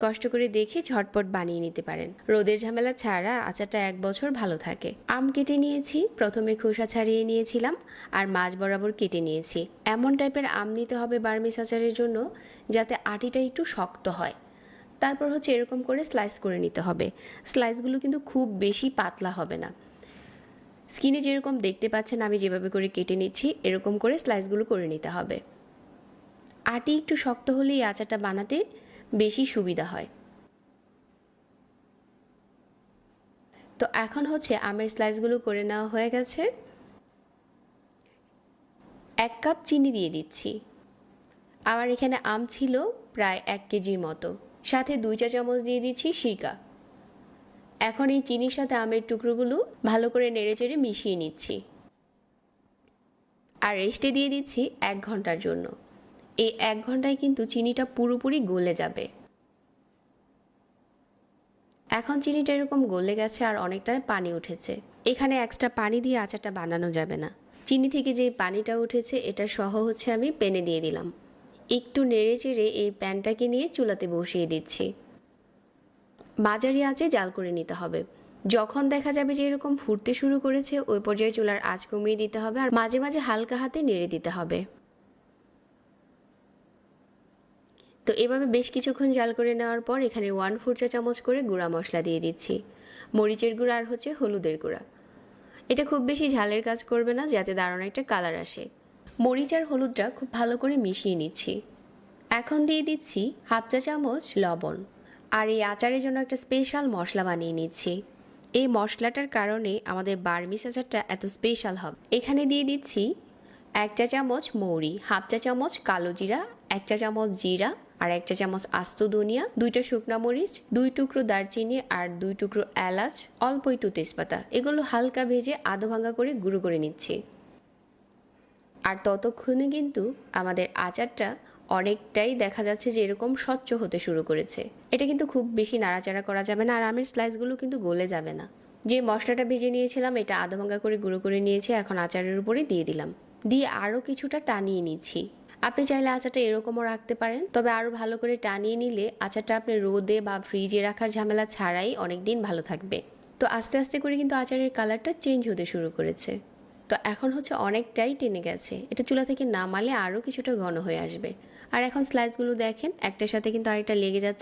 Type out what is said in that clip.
কষ্ট করে দেখে ঝটপট বানিয়ে নিতে পারেন। রোদের ঝামেলা ছাড়া আচারটা এক বছর ভালো থাকে। আম কেটে নিয়েছি, প্রথমে খোসা ছাড়িয়ে নিয়েছিলাম আর মাছ বরাবর কেটে নিয়েছি। এমন টাইপের আম নিতে হবে বার্মিস আচারের জন্য যাতে আটিটা একটু শক্ত হয়। তারপর হচ্ছে এরকম করে স্লাইস করে নিতে হবে। স্লাইসগুলো কিন্তু খুব বেশি পাতলা হবে না। স্কিনে যেরকম দেখতে পাচ্ছেন আমি যেভাবে করে কেটে নিচ্ছি, এরকম করে স্লাইসগুলো করে নিতে হবে। আটি একটু শক্ত হলেই আচারটা বানাতে বেশি সুবিধা হয়। তো এখন হচ্ছে আমের স্লাইসগুলো করে নেওয়া হয়ে গেছে। এক কাপ চিনি দিয়ে দিচ্ছি। আমার এখানে আম ছিল প্রায় এক কেজির মতো। সাথে দুই চা চামচ দিয়ে দিচ্ছি সিরকা। এখন এই চিনির সাথে আমের টুকরোগুলো ভালো করে নেড়েচেড়ে মিশিয়ে নিচ্ছি। আর রেস্টে দিয়ে দিচ্ছি এক ঘণ্টার জন্য। এই এক ঘন্টায় কিন্তু চিনিটা পুরোপুরি গলে যাবে। এখন চিনিটা এরকম গলে গেছে আর অনেকটা পানি উঠেছে। এখানে এক্সট্রা পানি দিয়ে আচারটা বানানো যাবে না। চিনি থেকে যে পানিটা উঠেছে, এটা সহ হচ্ছে আমি পেনে দিয়ে দিলাম। একটু নেড়ে চেড়ে এই প্যানটাকে নিয়ে চুলাতে বসিয়ে দিচ্ছি। মাঝারি আঁচে জাল করে নিতে হবে। যখন দেখা যাবে যে এরকম ফুটতে শুরু করেছে, ওই পর্যায়ে চুলার আঁচ কমিয়ে দিতে হবে আর মাঝে মাঝে হালকা হাতে নেড়ে দিতে হবে। তো এভাবে বেশ কিছুক্ষণ জাল করে নেওয়ার পর এখানে ওয়ান ফোর চা চামচ করে গুঁড়া মশলা দিয়ে দিচ্ছি। মরিচের গুঁড়া আর হচ্ছে হলুদের গুঁড়া। এটা খুব বেশি ঝালের কাজ করবে না, যাতে দারুণ একটা কালার আসে। মরিচ আর হলুদটা খুব ভালো করে মিশিয়ে নিচ্ছি। এখন দিয়ে দিচ্ছি হাফ চা চামচ লবণ। আর এই আচারের জন্য একটা স্পেশাল মশলা বানিয়ে নিচ্ছি। এই মশলাটার কারণে আমাদের বার্মিস আচারটা এত স্পেশাল হবে। এখানে দিয়ে দিচ্ছি এক চা চামচ মৌরি, হাফ চা চামচ কালো জিরা, এক চা চামচ জিরা আর এক চা চামচ আস্ত ধনিয়া, দুইটা শুকনা মরিচ, দুই টুকরো দারচিনি আর দুই টুকরো এলাচ, অল্প একটু তেজপাতা। এগুলো হালকা ভেজে আধো ভাঙা করে গুঁড়ো করে নিচ্ছি। আর ততক্ষণে কিন্তু আমাদের আচারটা অনেকটাই দেখা যাচ্ছে যে এরকম স্বচ্ছ হতে শুরু করেছে। এটা কিন্তু খুব বেশি নাড়াচাড়া করা যাবে না আর আমের স্লাইসগুলো কিন্তু গলে যাবে না। যে মশলাটা ভেজে নিয়েছিলাম, এটা আধা ভাঙ্গা করে গুঁড়ো করে নিয়েছি, এখন আচারের উপরে দিয়ে দিলাম। দিয়ে আরও কিছুটা টানিয়ে নিচ্ছি। আপনি চাইলে আচারটা এরকমও রাখতে পারেন, তবে আরও ভালো করে টানিয়ে নিলে আচারটা আপনি রোদে বা ফ্রিজে রাখার ঝামেলা ছাড়াই অনেক দিন ভালো থাকবে। তো আস্তে আস্তে করে কিন্তু আচারের কালারটা চেঞ্জ হতে শুরু করেছে। তো এখন হচ্ছে অনেকটাই টেনে গেছে। এটা চুলা থেকে নামালে আরও কিছুটা ঘন হয়ে আসবে। আর এখন স্লাইসগুলো দেখেন, একটার সাথে কিন্তু আরেকটা লেগে যাচ্ছে।